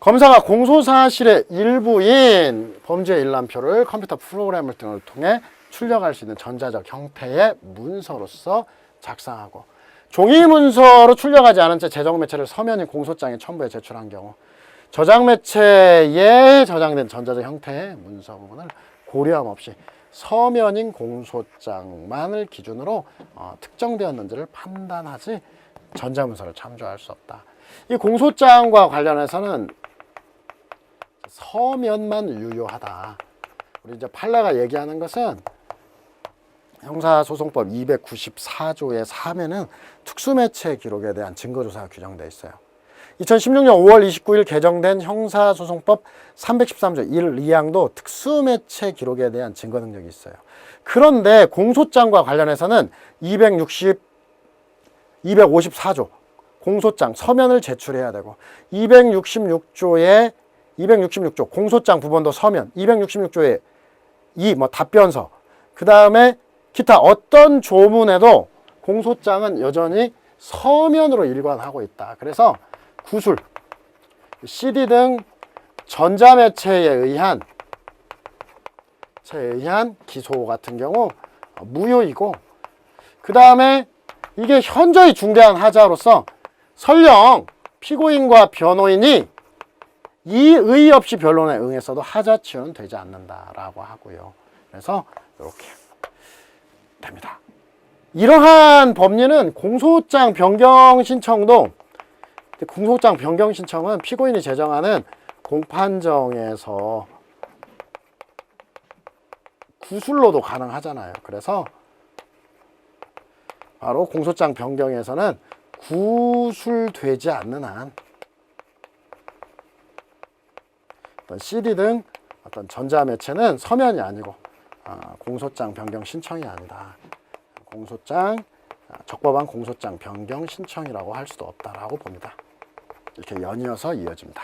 검사가 공소사실의 일부인 범죄 일람표를 컴퓨터 프로그램을 등을 통해 출력할 수 있는 전자적 형태의 문서로서 작성하고 종이 문서로 출력하지 않은 채 재정 매체를 서면인 공소장에 첨부해 제출한 경우 저장 매체에 저장된 전자적 형태의 문서 부분을 고려함 없이 서면인 공소장만을 기준으로 어, 특정되었는지를 판단하지 전자문서를 참조할 수 없다. 이 공소장과 관련해서는 서면만 유효하다. 우리 이제 판례가 얘기하는 것은 형사소송법 294조의 3에는 특수매체 기록에 대한 증거조사가 규정되어 있어요. 2016년 5월 29일 개정된 형사소송법 313조 1, 2항도 특수매체 기록에 대한 증거 능력이 있어요. 그런데 공소장과 관련해서는 260, 254조 공소장 서면을 제출해야 되고 266조에 266조 공소장 부분도 서면 266조에 이뭐 답변서 그 다음에 기타 어떤 조문에도 공소장은 여전히 서면으로 일관하고 있다. 그래서 구술, CD 등 전자매체에 의한 에 의한 기소 같은 경우 무효이고 그 다음에 이게 현저히 중대한 하자로서 설령 피고인과 변호인이 이 의 없이 변론에 응했어도 하자 치유는 되지 않는다라고 하고요. 그래서 이렇게 됩니다. 이러한 법리는 공소장 변경 신청도 공소장 변경 신청은 피고인이 제정하는 공판정에서 구술로도 가능하잖아요. 그래서 바로 공소장 변경에서는 구술되지 않는 한 어떤 CD 등 어떤 전자매체는 서면이 아니고 아, 공소장 변경 신청이 아니다. 공소장 아, 적법한 공소장 변경 신청이라고 할 수도 없다라고 봅니다. 이렇게 연이어서 이어집니다.